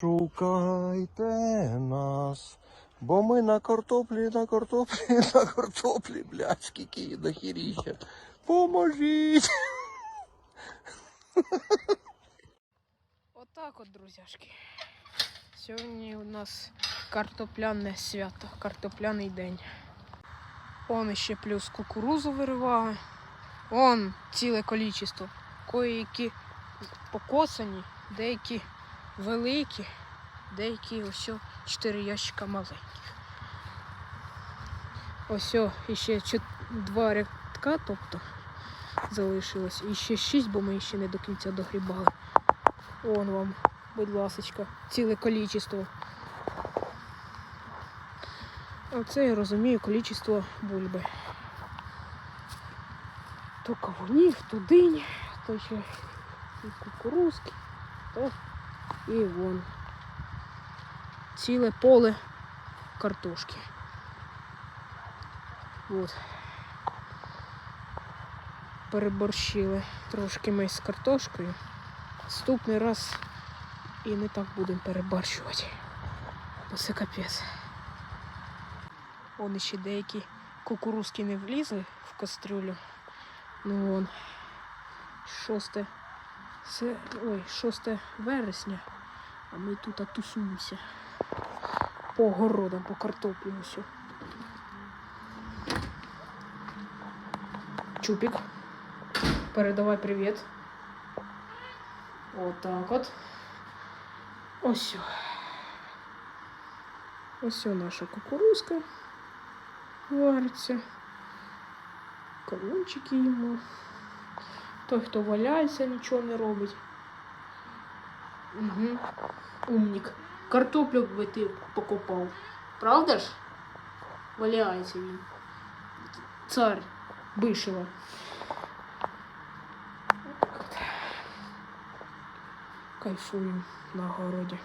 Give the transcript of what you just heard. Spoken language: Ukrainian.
Шукайте нас, бо ми на картоплі, на картоплі, на картоплі, блядь, скільки дохіріща. Поможіть! Отак от, друзяшки. Сьогодні у нас картопляне свято, картопляний день. Он ще плюс кукурузу виривали. Он ціле количество. Кої-які покосані, деякі великі, деякі ось о, чотири ящика маленьких. Ось іще два рядка, тобто залишилось. І ще шість, бо ми ще не до кінця догрібали. Вон вам, будь ласочка, ціле количество. Оце я розумію количество бульби. То кавунів, то динь, то ще і кукурузки, то і вон. Ціле поле картошки. От. Переборщили трошки ми з картошкою. Наступний раз і не так будемо перебарщувати. Бо це капець. Вон ще деякі кукурузки не влізли в кастрюлю. Ну вон. 6, се- ой, 6 вересня. А ми тут тусуємося. По городам, по картоплі ось. Чупік. Передавай привіт. Отак от. Ось. Ось о наша кукурузка вариться. Кавунчики їмо. Той, хто валяється, нічого не робить. Угу. Умник. Картоплю би ти покопав. Правда ж? Валяється він. Цар Бишева. Кайфую на городі.